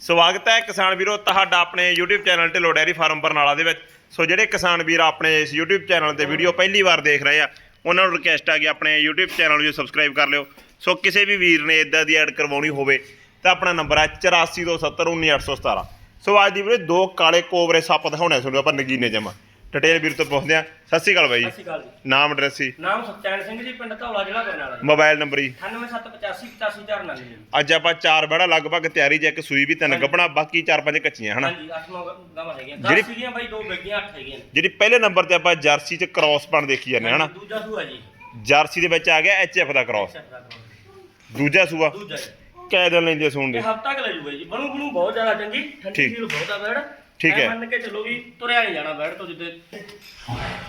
ਸਵਾਗਤ ਹੈ ਕਿਸਾਨ ਵੀਰੋ, ਤੁਹਾਡਾ ਆਪਣੇ YouTube channel Dhillon dairy farm Barnala ਦੇ ਵਿੱਚ। ਸੋ ਜਿਹੜੇ ਕਿਸਾਨ ਵੀਰ ਆਪਣੇ ਇਸ YouTube ਚੈਨਲ ਤੇ ਵੀਡੀਓ ਪਹਿਲੀ ਵਾਰ ਦੇਖ ਰਹੇ ਆ, ਉਹਨਾਂ ਨੂੰ ਰਿਕਵੈਸਟ ਆ ਕਿ ਆਪਣੇ YouTube ਚੈਨਲ ਨੂੰ ਸਬਸਕ੍ਰਾਈਬ ਕਰ ਲਿਓ। ਸੋ ਕਿਸੇ ਵੀ ਵੀਰ ਨੇ ਇਦਾਂ ਦੀ ਐਡ ਕਰਵਾਉਣੀ ਹੋਵੇ, ਤਾਂ ਆਪਣਾ ਨੰਬਰ ਹੈ 8427191817 ਸੋ ਅੱਜ ਦੀ ਵੀਰੇ ਦੋ ਕਾਲੇ ਕੋਬਰੇ ਸੱਪ ਦਿਖਾਉਣੇ ਤੁਹਾਨੂੰ, ਆਪਾਂ ਨਗੀਨੇ ਜਮਾ ਡਿਟੇਲ ਵੀਰ ਤੋਂ ਪੁੱਛਦੇ ਆ ਸਤਿ ਸ਼੍ਰੀ ਅਕਾਲ ਬਾਈ। ਸਤਿ ਸ਼੍ਰੀ ਅਕਾਲ ਜੀ। ਨਾਮ ਐਡਰੈਸ ਨਾਮ ਸਤਚੈਨ ਸਿੰਘ ਜੀ ਪਿੰਡ ਧੌਲਾ ਜ਼ਿਲ੍ਹਾ ਬਰਨਾਲਾ ਜੀ। ਮੋਬਾਈਲ ਨੰਬਰ ਹੀ 9785884499 ਜੀ। ਅੱਜ ਆਪਾਂ ਚਾਰ ਬੜਾ ਲਗਭਗ ਤਿਆਰੀ 'ਚ ਇੱਕ ਸੂਈ ਵੀ ਤਿੰਨ ਗੱਬਣਾ ਬਾਕੀ ਚਾਰ ਪੰਜ ਕੱਚੀਆਂ ਹਨਾ? ਹਾਂਜੀ 8 9 ਗਾਵਾਂ ਹੈਗੀਆਂ। ਜਿਹੜੀ- 10 ਸੀਗੀਆਂ ਬਾਈ ਦੋ ਬੈਗੀਆਂ 8 ਹੈਗੀਆਂ ਨੇ। ਜਿਹੜੀ ਪਹਿਲੇ ਨੰਬਰ ਤੇ ਆਪਾਂ ਜਰਸੀ 'ਚ ਕ੍ਰਾਸ ਪਣ ਦੇਖੀ ਜਾਂਦੇ ਹਨਾ? ਦੂਜਾ ਸੂਆ ਜੀ। ਜਰਸੀ ਦੇ ਵਿੱਚ ਆ ਗਿਆ ਐਚਐਫ ਦਾ ਕ੍ਰਾਸ ਦੂਜਾ ਸੂਆ? ਦੂਜਾ ਜੀ। ਕੈ ਦਿਨ ਲੈਂਦੇ ਸੂਣ ਦੇ? ਇਹ ਹਫਤਾ ਕ ਲੈ ਜੂ। ਬਣੂ ਬਣੂ ਬਹੁਤ ਜ਼ਿਆਦਾ ਚੰਗੀ। ਠੰਡੀ ਠੀਕ। ਫੀਲ ਬਹੁਤ ਆ ਬੈੜ ਠੀਕ ਹੈ। ਮੰਨ ਕੇ ਚੱਲੋ ਵੀ ਤੁਰਿਆ ਨਹੀਂ ਜਾਣਾ ਬੈੜ ਤੋਂ ਜਿੱਦੇ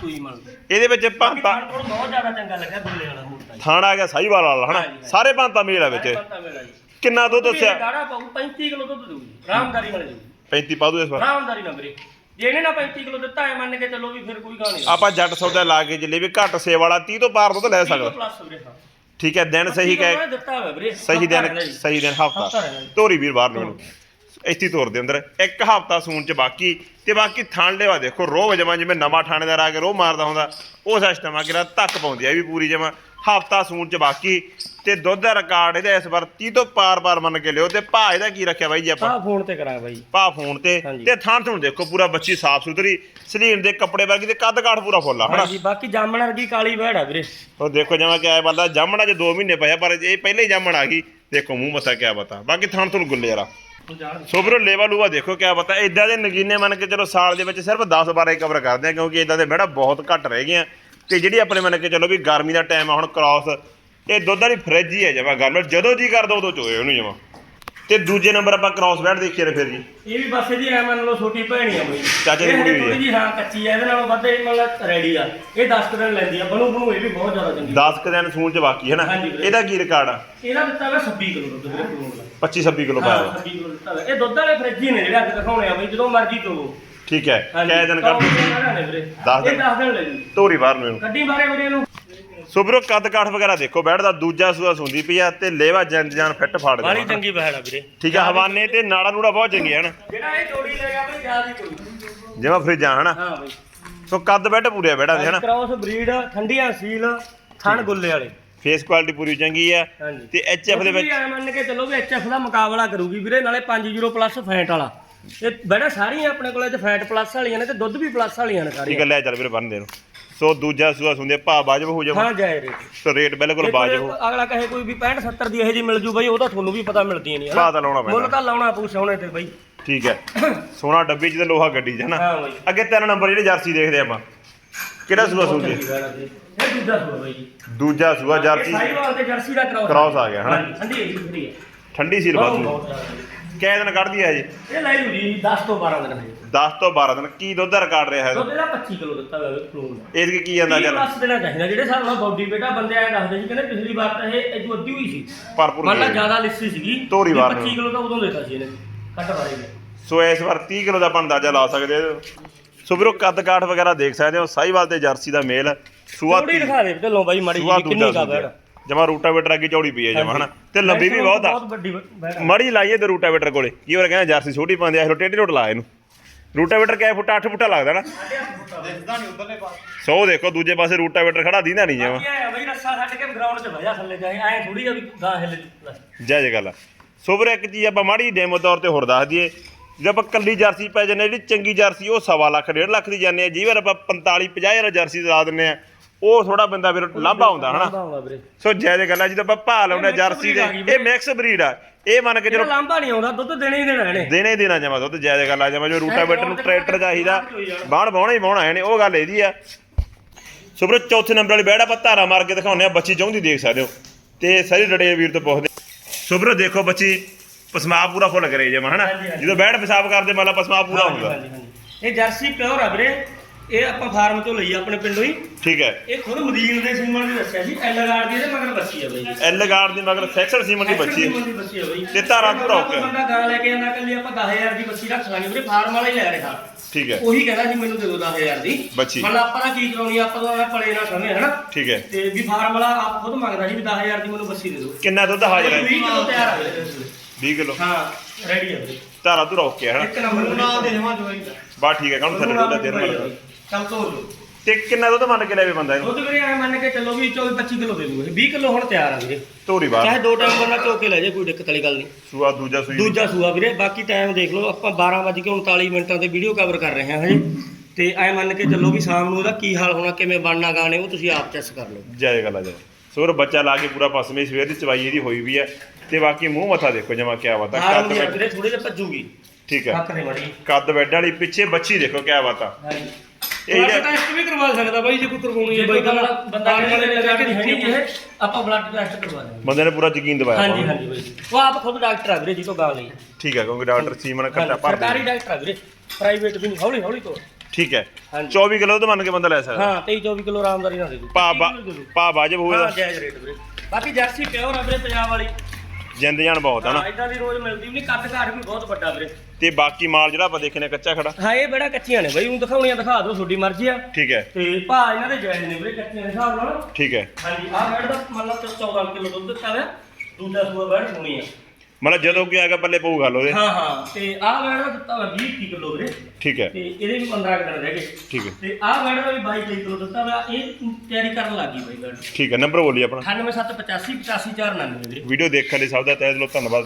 ਸੂਈ ਮੰਨ। ਇਹਦੇ ਵਿੱਚ ਭਾਂਤਾ ਬਹੁਤ ਜ਼ਿਆਦਾ ਚੰਗਾ ਲੱਗਾ ਦੁੱਲੇ ਵਾਲਾ ਮੋਟਾ ਜੀ ਥਾਣਾ ਆ ਗਿਆ ਸਾਈਵਾਲ ਵਾਲਾ ਹਨਾ? ਹਾਂਜੀ। ਸਾਰੇ ਭਾਂਤਾ ਮੇਲ ਆ ਵਿੱਚ। ਪੰਤਾ ਮੇਲਾ ਜੀ। ਕਿੰਨਾ ਦੁੱਧ ਦੱਸਿਆ? ਗਾੜਾ ਪਾਉ 35 ਕਿਲੋ ਦੁੱਧ ਦਊ ਜੀ। ਰਾਮਦਾਰੀ ਮਿਲ ਜੂ 35 ਪਾਦੂ ਇਸ ਵਾਰ। ਰਾਮਦਾਰੀ ਨਾ ਵੀਰੇ। ਜੇ ਇਹਨੇ ਨਾ 35 ਕਿਲੋ ਦਿੱਤਾ ਹੈ ਮੰਨ ਕੇ ਚੱਲੋ ਵੀ ਫਿਰ ਕੋਈ ਗਾ ਨਹੀਂ। ਆਪਾਂ ਜੱਟ ਸੌਦਾ ਲਾ ਕੇ ਜਿੱਲੇ ਵੀ ਘੱਟ ਸੇ ਵਾਲਾ 30 ਤੋਂ ਪਾਰ ਦੁੱਧ ਲੈ ਸਕਦਾ। ਪਲੱਸ ਵੀਰੇ ਹਾਂ। ਠੀਕ ਹੈ ਦਿਨ ਸਹੀ ਕਹਿ ਮੈਂ ਦਿੱਤਾ ਹੋਇਆ ਵੀਰੇ। ਸਹੀ ਹਫ਼ਤਾ ਦਿਨ ਜੀ। ਸਹੀ ਦਿਨ ਹਫ਼ਤਾ। ਹਫਤਾ ਰਹਿਣਾ ਜੀ। ਧੋਰੀ ਵੀਰ ਬਾਹਰ ਨੂੰ। ਇੱਥੇ ਤੋਰ ਦੇ ਅੰਦਰ। ਇੱਕ ਹਫਤਾ ਸੂਣ ਚ ਬਾਕੀ ਤੇ ਬਾਕੀ ਥਣ ਲੈਵਾ ਦੇਖੋ ਰੋਹ ਜਮਾ ਜਿਵੇਂ ਨਵਾਂ ਥਾਣੇਦਾਰ ਆ ਕੇ ਰੋਹ ਮਾਰਦਾ ਹੁੰਦਾ ਉਹ ਸਿਸਟਮ ਆ ਕਿ ਧੱਕ ਪਾਉਂਦੀ ਆ ਵੀ ਪੂਰੀ ਜਮਾ। ਹਫਤਾ ਸੂਣ ਚ ਬਾਕੀ ਤੇ ਦੁੱਧ ਦਾ ਰਿਕਾਰਡ ਇਹਦਾ ਇਸ ਵਾਰ 30 ਤੋਂ ਪਾਰ-ਪਾਰ ਮੰਨ ਕੇ ਲਿਓ ਤੇ ਭਾ ਇਹਦਾ ਕੀ ਰੱਖਿਆ ਬਾਈ ਜੀ ਆਪਾਂ? ਆਹ ਫੋਨ ਤੇ ਕਰਾਂ ਬਾਈ। ਭਾ ਫੋਨ ਤੇ। ਤੇ ਥਣ ਥਣ ਦੇਖੋ ਪੂਰਾ ਬੱਚੀ ਸਾਫ਼ ਸੁਥਰੀ ਸਲੀਨ ਦੇ ਕੱਪੜੇ ਵਰਗੀ ਤੇ ਕੱਦ ਕਾਠ ਪੂਰਾ ਫੁੱਲ ਆ ਹਾਂਜੀ ਬਾਕੀ ਜਾਮਣ ਵਰਗੀ ਕਾਲੀ ਆ ਵੀਰੇ। ਉਹ ਦੇਖੋ ਜਿਵੇਂ ਕਿ ਆਇਆ ਬੰਦਾ ਜਾਮਣਾ ਚ 2 ਮਹੀਨੇ ਪਿਆ ਪਰ ਇਹ ਪਹਿਲੇ ਹੀ ਜਾਮਣ ਆ ਗਈ। ਦੇਖੋ ਮੂੰਹ ਮੱਥਾ ਕਿਆ ਬਤਾ। ਬਾਕੀ ਥਣ ਥਣ ਗੁੱਲੇ ਯਾਰਾ ਸੋ ਵੀਰੋ ਲੇਵਾ ਲੂਵਾ ਦੇਖੋ ਕਿਆ ਪਤਾ। ਇਦਾਂ ਦੇ ਨਗੀਨੇ ਮੰਨ ਕੇ ਚਲੋ ਸਾਲ ਦੇ ਵਿੱਚ ਸਿਰਫ 10 12 ਹੀ ਕਵਰ ਕਰਦੇ ਆ, ਕਿਉਂਕਿ ਇਦਾਂ ਦੇ ਬੜਾ ਬਹੁਤ ਘੱਟ ਰਹਿ ਗਏ ਆ। ਤੇ ਜਿਹੜੀ ਆਪਣੇ ਮੰਨ ਕੇ ਚਲੋ ਵੀ ਗਰਮੀ ਦਾ ਟਾਈਮ ਆ, ਹੁਣ ਕ੍ਰਾਸ ਇਹ ਦੁੱਧ ਵਾਲੀ ਫ੍ਰਿਜ ਹੀ ਹੈ ਜਮਾ ਗੱਲ ਜਦੋਂ ਜੀ ਕਰਦਾ ਉਦੋਂ ਚੋਏ ਉਹਨੂੰ ਜਮਾ। ਤੇ ਦੂਜੇ ਨੰਬਰ ਆਪਾਂ ਕ੍ਰਾਸ ਬੈਠ ਦੇਖੀਏ ਨੇ ਫਿਰ ਜੀ। ਇਹ ਵੀ ਬਸ ਇਹਦੀ ਐ ਮੰਨ ਲਓ ਛੋਟੀ ਭੈਣੀ ਆ ਬਾਈ। ਚਾਚੇ ਦੀ ਕੁੜੀ ਵੀ ਹੈ। ਜਿਹੀ ਹਾਂ ਕੱਚੀ ਆ ਇਹਦੇ ਨਾਲੋਂ ਵੱਧ ਇਹ ਮਤਲਬ ਰੈਡੀ ਆ। ਇਹ 10 ਕੁ ਦਿਨ ਲੈਂਦੀ ਆ ਬਣੂ ਬਣੂ ਇਹ ਵੀ ਬਹੁਤ ਜ਼ਿਆਦਾ ਚੰਗੀ। 10 ਕ ਦਿਨ ਸੂਣ ਚ ਬਾਕੀ ਹੈ ਨਾ। ਹਾਂਜੀ ਵੀਰੇ। ਇਹਦਾ ਕੀ ਰਿਕਾਰਡ ਆ? ਇਹਦਾ ਦਿੱਤਾ ਵਾ 26 ਕਿਲੋ ਦੁੱਧ ਵੀਰੇ ਫਰੂਟ ਦਾ। 25 26 ਕਿਲੋ ਹਾਂ ਪਾਇਆ 26 ਕਿਲੋ ਦਿੱਤਾ ਵਾ। ਇਹ ਦੁੱਧ ਵਾਲੇ ਫ੍ਰਿਜ ਹੀ ਨੇ ਜਿਹੜੇ ਅੱਜ ਦਿਖਾਉਣੇ ਆ ਬਾਈ ਜਦੋਂ ਮਰਜ਼ੀ ਚੋਵੋ ਠੀਕ ਹੈ ਕੈ ਦਿਨ ਕਰ ਵੀਰੇ। ਦਸ ਦਿਨ। ਇਹ 10 ਦਿਨ ਲੈ ਜੂ ਧੋਰੀ ਬਾਹਰ ਨੂੰ ਇਹਨੂੰ। ਗੱਡੀ ਬਾਰੇ ਵੀਰੇ ਇਹਨੂੰ ਸੋ ਵੀਰੋ ਕੱਦ ਕਾਠ ਵਗੈਰਾ ਦੇਖੋ ਬੈਠਦਾ ਦੂਜਾ ਸੂਆ ਸੁੰਦੀ ਪਈ ਆ ਤੇ ਲੇਵਾ ਜੰਜ ਜਾਨ ਫਿੱਟ ਫਾੜ ਬਾਲੀ ਦੇਣਾ। ਚੰਗੀ ਆ ਵੀਰੇ। ਠੀਕ ਆ ਹਵਾਨੇ ਤੇ ਨਾੜਾ ਨੂੜਾ ਬਹੁਤ ਚੰਗੇ ਹਨ। ਜਿਹੜਾ ਇਹ ਜੋੜੀ ਲੈ ਗਿਆ ਬਈ ਜ਼ਿਆਦਾ ਕੋਈ ਜਿਵੇਂ ਫਰਿੱਜਾਂ ਹਨਾ? ਹਾਂ ਬਈ। ਸੋ ਕੱਦ ਬੈਠ ਪੂਰੇ ਬੈਠਾ ਦੇ ਹਨਾ? ਕ੍ਰਾਸ ਬਰੀਡ ਠੰਡੀਆਂ ਸੀਲ ਥਣ ਗੁੱਲੇ ਵਾਲੇ। ਫੇਸ ਕੁਆਲਿਟੀ ਪੂਰੀ ਚੰਗੀ ਆ ਹਾਂਜੀ। ਤੇ ਐਚਐਫ ਦੇ ਵਿੱਚ ਐ ਮੰਨ ਕੇ ਚੱਲੋ ਵੀ ਐਚਐਫ ਦਾ ਮੁਕਾਬਲਾ ਕਰੂਗੀ ਵੀਰੇ ਨਾਲੇ 5 ਪਲੱਸ ਫੈਟ ਵਾਲਾ। ਇਹ ਬੜਾ ਸਾਰੀਆਂ ਆਪਣੇ ਕੋਲੇ ਤੇ ਫੈਟ ਪਲੱਸ ਵਾਲੀਆਂ ਨੇ ਤੇ ਦੁੱਧ ਵੀ ਪਲੱਸ ਵਾਲੀਆਂ ਨੇ ਠੀਕ ਸਾਰੀਆਂ ਹੈ ਲੈ ਚੱਲ ਵੀਰੇ ਬੰਨ ਦੇ ਨੂੰ ਸੋ ਦੂਜਾ ਸੂਆ ਸੁੰਦੇ ਭਾ ਬਾਜਬ ਹੋ ਜਾਵੇ ਹਾਂ ਜਾਏ ਰੇਟ ਸੋ ਰੇਟ ਬਿਲਕੁਲ ਜੇ ਬਾਜਬ ਕੋਈ ਹੋ ਅਗਲਾ ਕਹੇ ਕੋਈ ਵੀ 65 70 ਦੀ ਇਹੋ ਜੀ ਮਿਲ ਜੂ ਬਈ ਉਹ ਤਾਂ ਤੁਹਾਨੂੰ ਵੀ ਪਤਾ ਮਿਲਦੀਆਂ ਨਹੀਂ ਭਾ ਤਾਂ ਲਾਉਣਾ ਮੁੱਲ ਪੈਣਾ ਤਾਂ ਲਾਉਣਾ ਪਊ ਸੋਹਣੇ ਤੇ ਬਈ। ਠੀਕ ਹੈ। ਸੋਨਾ ਡੱਬੀ ਚ ਤੇ ਲੋਹਾ ਗੱਡੀ ਚ ਹਾਂ ਬਈ। ਅੱਗੇ ਤਿੰਨ ਨੰਬਰ ਜਿਹੜੇ ਜਰਸੀ ਦੇਖਦੇ ਆਪਾਂ। ਕਿਹੜਾ ਸੂਆ ਸੁੰਦੇ ਚੰਗੀ ਗੱਲ ਆ ਵੀਰੇ। ਇਹ ਦੂਜਾ ਸੂਆ ਬਈ। ਜੀ ਦੂਜਾ ਸੂਆ ਜਰਸੀ। ਸਾਈਵਾਲ ਤੇ ਜਰਸੀ ਦਾ ਕ੍ਰਾਸ ਆ। ਗਿਆ, ਹਨਾ? ਠੰਡੀ ਹੈ ਜੀ ਹੈ। ਕੈ ਦਿਨ ਕੱਢਦੀ ਆ ਜੀ? ਇਹ ਲੈ ਲੂ ਜੀ 10 ਤੋਂ 12 ਦਿਨ ਹੈ। 10 ਤੋਂ 12 ਦਿਨ। ਕੀ ਦੁੱਧ ਦਾ ਰਿਕਾਰਡ ਰਿਹਾ ਦੁੱਧ ਇਹਦਾ ਇਹਦਾ 25 ਕਿਲੋ ਦਿੱਤਾ ਹੋਇਆ ਫਲੂਨ ਦਾ। ਇਸ ਕੀ ਜਾਂਦਾ ਚੱਲ? ਪਲੱਸ ਦੇਣਾ ਚਾਹੀਦਾ ਜਿਹੜੇ ਹਿਸਾਬ ਨਾਲ ਬਾਡੀ ਬੇਟਾ ਬੰਦੇ ਆਏ ਦੱਸਦੇ ਸੀ ਕਹਿੰਦੇ ਪਿਛਲੀ ਵਾਰ ਤਾਂ ਇਹ ਇਦੋਂ ਅੱਧੀ ਹੋਈ ਸੀ। ਭਰਪੂਰ ਦੇ। ਜ਼ਿਆਦਾ ਲਿੱਸੀ ਸੀਗੀ ਵੀ ਵਾਰ ਨੂੰ। 25 ਕਿਲੋ ਤਾਂ ਉਦੋਂ ਦਿੱਤਾ ਸੀ ਇਹਨੇ ਕੱਟ ਵਾਰੇ ਨੇ। ਸੋ ਇਸ ਵਾਰ 30 ਕਿਲੋ ਦਾ ਆਪਾਂ ਅੰਦਾਜ਼ਾ ਲਾ ਸਕਦੇ ਹਾਂ। ਸੋ ਵੀਰੋ ਕੱਦ ਕਾਠ ਵਗੈਰਾ ਦੇਖ ਸਕਦੇ ਹੋ। ਸਾਈਵਾਲ ਤੇ ਜਰਸੀ ਦਾ ਮੇਲ। ਸੂਆ ਥੋੜੀ ਦਿਖਾ ਦੇ ਢੱਲੋਂ ਬਾਈ ਮਾੜੀ ਕਿੰਨੀ ਕਾ ਬੈੜ ਜਮਾ ਰੂਟਾਵੇਟਰ ਅੱਗੇ ਚੌੜੀ ਪਈ ਹੈ ਜਮਾ ਹਨਾ? ਤੇ ਲੰਬੀ ਵੀ ਬਹੁਤ ਆ। ਬਹੁਤ ਵੱਡੀ ਬੈੜ ਮੜੀ ਲਾਈਏ ਤੇ ਰੂਟਾਵੇਟਰ ਕੋਲੇ। ਕੀ ਹੋਰ ਕਹਿੰਦਾ ਜਰਸੀ ਛੋਟੀ ਪਾਉਂਦੇ ਆ ਟੇਢੀ ਰੋਟ ਲਾ ਇਹਨੂੰ। ਰੂਟਾਵੇਟਰ ਕਿਆ ਫੁੱਟ? 8 ਫੁੱਟਾ ਲੱਗਦਾ ਨਾ। ਸੋ ਦੇਖੋ ਦੂਜੇ ਪਾਸੇ ਰੂਟਾਵੇਟਰ ਖੜਾ ਦੀਦਾ ਨਹੀਂ ਜਮਾ। ਕੀ ਹੈ ਬਈ ਰੱਸਾ ਛੱਡ ਕੇ ਗਰਾਊਂਡ 'ਚ ਵਜਾ ਥੱਲੇ ਜਾਏ ਐ ਥੋੜੀ ਆ ਵੀ ਗਾਂ ਹਿੱਲ ਜੂ। ਜੈ ਜੈ ਗੱਲ ਆ। ਸੋ ਵੀਰੇ ਇੱਕ ਚੀਜ਼ ਆਪਾਂ ਮਾੜੀ ਡੈਮੋ ਤੌਰ ਤੇ ਹੋਰ ਦੱਸ ਦਈਏ। ਜੇ ਆਪਾਂ ਕੱਲੀ ਜਰਸੀ ਪੈ ਜਾਂਦੇ ਜਿਹੜੀ ਚੰਗੀ ਜਰਸੀ ਉਹ ਸਵਾ ਲੱਖ ਡੇਢ ਲੱਖ ਦੀ ਜਾਂਦੇ ਆ। ਜੀ ਵਾਰ ਆਪਾਂ 45 50 ਹਜ਼ਾਰ ਜਰਸੀ ਲਾ ਦਿੰਨੇ ਆ। ਉਹ ਥੋੜਾ ਬੰਦਾ ਵੀਰ ਲਾਂਭਾ ਹੁੰਦਾ ਹਨਾ? ਵੀਰੇ। ਸੋ ਜੈ ਜੈ ਗੱਲ ਜਦੋਂ ਆਪਾਂ ਆ mix ਜਰਸੀ ਦੇ breed ਆ ਗਈ ਇਹ ਮਿਕਸ ਬਰੀਡ ਆ। ਇਹ ਮੰਨ ਕੇ ਜਿਹੜਾ ਚਲੋ ਲਾਂਭਾ ਨਹੀਂ ਆਉਂਦਾ ਦੁੱਧ ਦੇਣਾ ਹੀ ਦੇਣਾ ਇਹਨੇ ਦੇਣੇ ਹੀ ਦੇਣਾ ਜਮਾ ਦੁੱਧ ਜੈ ਜੈ ਗੱਲ ਜਮਾ ਜੋ ਰੂਟਾਵੇਟਰ ਨੂੰ ਟਰੈਕਟਰ ਚਾਹੀਦਾ। ਬਾਣ ਬਾਉਣਾ ਹੀ ਬਾਉਣਾ ਇਹਨੇ ਉਹ ਗੱਲ ਇਹਦੀ ਆ। ਸੋ ਵੀਰੇ ਚੌਥੇ ਨੰਬਰ ਵਾਲੀ ਬੈੜ ਆਪਾਂ ਧਾਰਾ ਮਾਰ ਕੇ ਦਿਖਾਉਂਦੇ ਆ ਬੱਚੀ ਚਾਹੁੰਦੀ ਦੇਖ ਸਕਦੇ ਹੋ। ਤੇ ਸਾਰੀ ਡੜੇ ਵੀਰ ਤੋਂ ਪੁੱਛਦੇ ਸੋ ਵੀਰੇ ਦੇਖੋ ਬੱਚੀ ਪਸਮਾ ਪੂਰਾ ਫੁੱਲ ਕਰੇ ਜਮਾ ਹਨਾ? ਹਾਂਜੀ, ਹਾਂਜੀ। ਜਦੋਂ ਬੈੜ ਪਿਸ਼ਾਬ ਕਰਦੇ ਮਾਲਾ ਪਸਮਾ ਪੂਰਾ ਹੁੰਦਾ। ਇਹ ਜਰਸੀ ਪਿਓਰ ਆ ਵੀਰੇ। ਇਹ ਆਪਾਂ ਫਾਰਮ ਤੋਂ ਲਈ ਆਪਣੇ ਪਿੰਡੋਂ ਹੀ। ਠੀਕ ਹੈ। ਇਹ ਖੁਦ ਮਦੀਨ ਦੇ ਸੀਮਨ ਨੇ ਦੱਸਿਆ ਸੀ ਐਲ ਗਾਰਡ ਦੀ ਇਹਦੇ ਮਗਰ ਬੱਚੀ ਆ ਬਈ। ਐਲ ਗਾਰਡ ਦੀ ਮਗਰ ਸੈਕਸਰ ਸੀਮਨ ਦੀ ਬੱਚੀ ਹੈ। ਸੀਮਨ ਦੀ ਬੱਚੀ ਆ ਬਈ। ਤੇ ਧਾਰਾਂ ਧੁਰਾ ਕੇ। ਬੰਦਾ ਗਾਂ ਲੈ ਕੇ ਆਂਦਾ ਕੱਲੀ ਆਪਾਂ 10000 ਦੀ ਬੱਚੀ ਰੱਖ ਲਾਂਗੇ ਵੀਰੇ ਫਾਰਮ ਵਾਲਾ ਹੀ ਲੈ ਰਿਹਾ। ਠੀਕ ਹੈ। ਉਹੀ ਕਹਿੰਦਾ ਸੀ ਮੈਨੂੰ ਦੇ ਦਿਓ 10000 ਦੀ। ਬੱਚੀ। ਮਤਲਬ ਆਪਾਂ ਦਾ ਕੀ ਕਰਾਉਣੀ ਆਪਾਂ ਤਾਂ ਪਲੇ ਨਾਲ ਸਮੇਂ ਹਨਾ? ਠੀਕ ਹੈ। ਤੇ ਵੀ ਫਾਰਮ ਵਾਲਾ ਆਪ ਖੁਦ ਮੰਗਦਾ ਸੀ ਵੀ 10000 ਦੀ ਮੈਨੂੰ ਬੱਚੀ ਦੇ ਦਿਓ। ਕਿੰਨਾ ਦੁੱਧ ਹਾਜ਼ਰ ਹੈ 20 ਕਿਲੋ ਤਿਆਰ ਵੀਰੇ। 20 ਕਿਲੋ। ਹਾਂ ਰੈਡੀ ਹੈ ਵੀਰੇ। ਧਾਰਾ ਧੁਰਾ ਹੈ ਇੱਕ ਨੰਬਰ ਨਾ ਦੇਵਾ ਜਵਾਈ ਦਾ। ਬਾ ਠੀਕ ਹੈ ਕਾਹਨੂੰ ਥੱਲੇ ਡੋਲਾ ਦੇਰ ਨਾਲ? ਚੱਲ ਤੋਰ ਤੇ ਕਿੰਨਾ ਦੁੱਧ ਮੰਨ ਕੇ ਲੈਵੇ ਬੰਦਾ ਇਹਨੂੰ? ਦੁੱਧ ਵੀਰੇ ਐ ਮੰਨ ਕੇ ਚੱਲੋ ਵੀ 24 25 ਕਿਲੋ ਦੇ ਦੂਗੇ। 20 ਕਿਲੋ ਹੁਣ ਤਿਆਰ ਆ ਵੀਰੇ। ਧੋਰੀ ਬਾਹਰ। ਚਾਹੇ ਦੋ ਟਾਈਮ ਬੰਦਾ ਚੋ ਕੇ ਲੈ ਜੇ ਕੋਈ ਦਿੱਕਤ ਵਾਲੀ ਗੱਲ ਨਹੀਂ। ਸੂਆ ਦੂਜਾ ਸੂਈ। ਦੂਜਾ ਸੂਆ ਵੀਰੇ ਬਾਕੀ ਟਾਈਮ ਦੇਖ ਲਓ ਆਪਾਂ 12:39 ਮਿੰਟਾਂ ਤੇ ਵੀਡੀਓ ਕਵਰ ਕਰ ਰਹੇ ਹਾਂ ਹਜੇ। ਤੇ ਐ ਮੰਨ ਕੇ ਚੱਲੋ ਵੀ ਸ਼ਾਮ ਨੂੰ ਉਹਦਾ ਕੀ ਹਾਲ ਹੋਣਾ ਕਿਵੇਂ ਬਣਨਾ ਗਾਣੇ ਉਹ ਤੁਸੀਂ ਆਪ ਚੈੱਕ ਕਰ ਲਓ। ਜਾਏ ਗੱਲ ਆ ਜਾਏ ਸੋਰ ਬੱਚਾ ਲਾ ਕੇ ਪੂਰਾ ਪਸਮੇ ਸਵੇਰ ਦੀ ਚਵਾਈ ਇਹਦੀ ਹੋਈ ਵੀ ਹੈ। ਤੇ ਬਾਕੀ ਮੂੰਹ ਮੱਥਾ ਦੇਖੋ ਜਮਾ ਕਿਆ ਬਾਤ ਬੈਡ- ਵੀਰੇ ਥੋੜੇ ਜਿਹਾ ਭੱਜੂਗੀ। ਠੀਕ ਹੈ। ਹੱਕ ਦੇ ਮੜੀ। ਕੱਦ ਬੈੱਡ ਵਾਲੀ ਪਿੱਛੇ ਬੱਚੀ ਦੇਖੋ ਕਿਆ ਬਾਤ ਆ। ਹਾਂਜੀ। ਇਹ ਇਹ ਜਿਹੜਾ- ਟੈਸਟ ਵੀ ਕਰਵਾ ਸਕਦਾ ਬਾਈ ਜੇ ਕੋਈ ਕਰਵਾਉਣੀ ਹੈ ਬਾਈ ਦਾ ਬੰਦਾ ਕਹਿੰਦਾ ਲਗਾ ਕੇ ਨਹੀਂ ਇਹ ਆਪਾਂ ਬਲੱਡ ਟੈਸਟ ਕਰਵਾ ਦਾਂਗੇ ਬੰਦੇ ਨੇ ਪੂਰਾ ਯਕੀਨ ਦਿਵਾਇਆ ਹਾਂਜੀ ਆਪਾਂ ਨੂੰ। ਹਾਂਜੀ ਬਾਈ। ਉਹ ਆਪ ਖੁਦ ਡਾਕਟਰ ਆ ਵੀਰੇ ਜੀ ਤੋਂ ਗਾਲ ਲਈ ਠੀਕ ਹੈ ਕਿਉਂਕਿ ਡਾਕਟਰ ਸੀਮਨ ਘੱਟਾ ਭਰ ਸਰਕਾਰੀ ਡਾਕਟਰ ਆ ਵੀਰੇ। ਪ੍ਰਾਈਵੇਟ ਵੀ ਨਹੀਂ ਹੌਲੀ ਹੌਲੀ ਤੋਂ। ਠੀਕ ਹੈ। ਹਾਂਜੀ। 24 ਕਿਲੋ ਦੁੱਧ ਮੰਨ ਕੇ ਬੰਦਾ ਲੈ ਸਕਦਾ। ਹਾਂ 23 24 ਕਿਲੋ ਆਰਾਮਦਾਰੀ ਨਾਲ ਦੇ ਦੂ ਪਾ ਬਾ- ਪਾ ਵਾਜਬ ਹਾਂ ਦਾ ਜਾਇਜ਼ ਰੇਟ ਵੀਰੇ। ਬਾਕੀ ਜਰਸੀ ਪਿਓਰ ਆ ਵੀਰੇ ਪੰਜਾਬ ਵਾਲੀ। ਜਿੰਦ ਜਾਨ ਬਹੁਤ ਹੈ ਨਾ। ਹਾਂ ਇਦਾਂ ਦੀ ਰੋਜ਼ ਮਿਲਦੀ ਵੀ ਨਹੀਂ ਕੱਦ ਘਾਟ ਵੀ ਬਹੁਤ ਵੱਡਾ ਵੀਰੇ। ਤੇ ਬਾਕੀ ਮਾਲ ਜਿਹੜਾ ਆਪਾਂ ਦੇਖਨੇ ਕੱਚਾ ਖੜਾ। ਹਾਂ ਇਹ ਬੜਾ ਕੱਚੀਆਂ ਨੇ ਬਾਈ ਉਹ ਦਿਖਾਉਣੀਆਂ ਦਿਖਾ ਦਿਓ ਤੁਹਾਡੀ ਮਰਜ਼ੀ ਆ। ਠੀਕ ਹੈ। ਤੇ ਭਾ ਇਹਨਾਂ ਦੇ ਜਾਇਜ਼ ਨੇ ਵੀਰੇ ਕੱਚੀਆਂ ਦੇ ਹਿਸਾਬ ਨਾਲ। ਠੀਕ ਹੈ। ਹਾਂਜੀ ਆਹ ਬੈਡ ਦਾ ਮੰਨ ਲਓ 14 ਕਿਲੋ ਦੁੱਧ ਦਿੱਤਾ ਦੂਜਾ ਸੂਆ ਬੈਡ ਹੋਣੀ ਆ। ਮਤਲਬ ਜਦੋਂ ਕੋਈ ਆਗਾ ਪੱਲੇ ਪਊ ਗੱਲ ਉਹਦੇ। ਹਾਂ ਹਾਂ ਤੇ ਆਹ ਬੈਡ ਦਾ ਦਿੱਤਾ ਹੋਇਆ 20 ਕਿਲੋ ਵੀਰੇ। ਠੀਕ ਹੈ। ਤੇ ਇਹਦੇ ਵੀ 15 ਕਿਲੋ ਰਹਿ ਗਏ। ਠੀਕ ਹੈ। ਤੇ ਆਹ ਬੈਡ ਦਾ ਵੀ 22 ਕਿਲੋ ਦਿੱਤਾ ਹੋਇਆ। ਇਹ ਤਿਆਰੀ ਕਰਨ ਲੱਗੀ ਬਾਈ ਬੈਡ ਠੀਕ ਹੈ ਨੰਬਰ ਬੋਲੀ ਆਪਣਾ। 98785 85499 ਵੀਰੇ। ਵੀਡੀਓ ਦੇਖਣ ਲਈ ਸਭ ਦਾ ਤਹਿ ਦਿਲੋਂ ਧੰਨਵਾਦ।